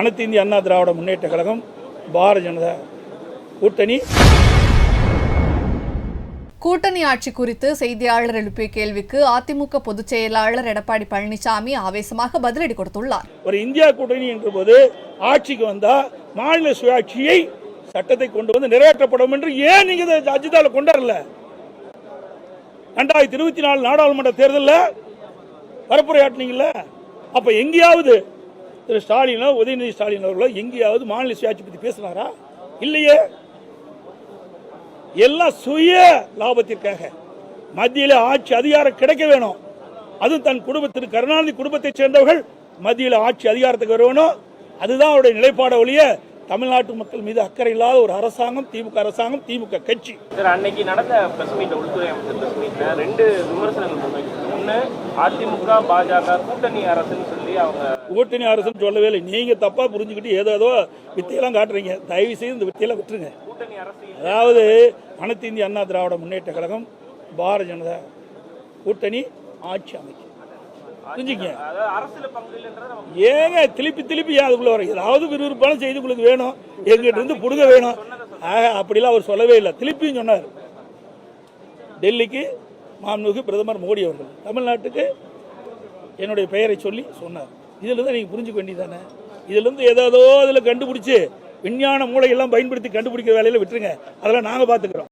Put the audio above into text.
அனைத்து இந்திய அண்ணா திராவிட முன்னேற்ற கழகம் பாரதிய ஜனதா கூட்டணி. கூட்டணி ஆட்சி குறித்து செய்தியாளர் எழுப்பிய கேள்விக்கு அதிமுக பொதுச் செயலாளர் எடப்பாடி பழனிசாமி ஆவேசமாக பதிலடி கொடுத்துள்ளார். ஒரு இந்தியா கூட்டணி என்ற போது ஆட்சிக்கு வந்தா மாநில சுயாட்சியை சட்டத்தை கொண்டு வந்து நிறைவேற்றப்படும் என்று ஏன் நீங்க அஜிதால கொண்டாடல? ரெண்டாயிரத்தி இருபத்தி நாலு நாடாளுமன்ற தேர்தலில் பரப்புரையாட்டினீங்கல்ல அப்ப எங்கேயாவது திரு ஸ்டாலினோ உதயநிதி ஸ்டாலின் அவர்களோ எங்கேயாவது மாநில சுயாட்சி பத்தி பேசினாரா? இல்லையே. எல்லாம் சுய லாபத்திற்காக. மத்தியில் ஆட்சி அதிகாரம் கிடைக்க வேணும். அதுவும் தன் குடும்பத்திற்கு கருணாநிதி குடும்பத்தைச் சேர்ந்தவர்கள் மத்தியில் ஆட்சி அதிகாரத்துக்கு வரணும் அதுதான் அவருடைய நிலைப்பாட ஒழிய தமிழ்நாட்டு மக்கள் மீது அக்கறை இல்லாத ஒரு அரசாங்கம் திமுக அரசாங்கம் திமுக கட்சி. அன்னைக்கு நடந்த பிரஸ் மீட்ல உள்துறை அமைச்சர் பிரஸ் மீட்ல ரெண்டு விமர்சனங்கள் ஒண்ணு அதிமுக பாஜக கூட்டணி அரசுன்னு சொல்லி அவங்க கூட்டணி அரசுன்னு சொல்லவே இல்லை. நீங்க தப்பா புரிஞ்சுக்கிட்டு ஏதோ ஏதோ வித்தையெல்லாம் காட்டுறீங்க. தயவு செய்து இந்த வித்தையெல்லாம் விட்டுருங்க. கூட்டணி அரசு அதாவது அனைத்து இந்திய அண்ணா திராவிட முன்னேற்ற கழகம் பாரதிய ஜனதா கூட்டணி ஆட்சி அமைக்கும். நம்ம ஏங்க திருப்பி திருப்பி அதுக்குள்ள வர ஏதாவது விறுவிறுப்பான செய்தி உங்களுக்கு வேணும். எங்கிட்ட இருந்து புடுங்க வேணும். ஆக அப்படிலாம் அவர் சொல்லவே இல்லை. திருப்பியும் சொன்னார். டெல்லிக்கு மாண்புமிகு பிரதமர் மோடி அவர்கள். தமிழ்நாட்டுக்கு என்னுடைய பெயரை சொல்லி சொன்னார். இதில் தான் நீங்கள் புரிஞ்சுக்க வேண்டியதானே இதிலிருந்து ஏதோ அதில் கண்டுபிடிச்சு விஞ்ஞான மூளையெல்லாம் பயன்படுத்தி கண்டுபிடிக்கிற வேலையில் விட்டுருங்க. அதெல்லாம் நாங்கள் பார்த்துக்கிறோம்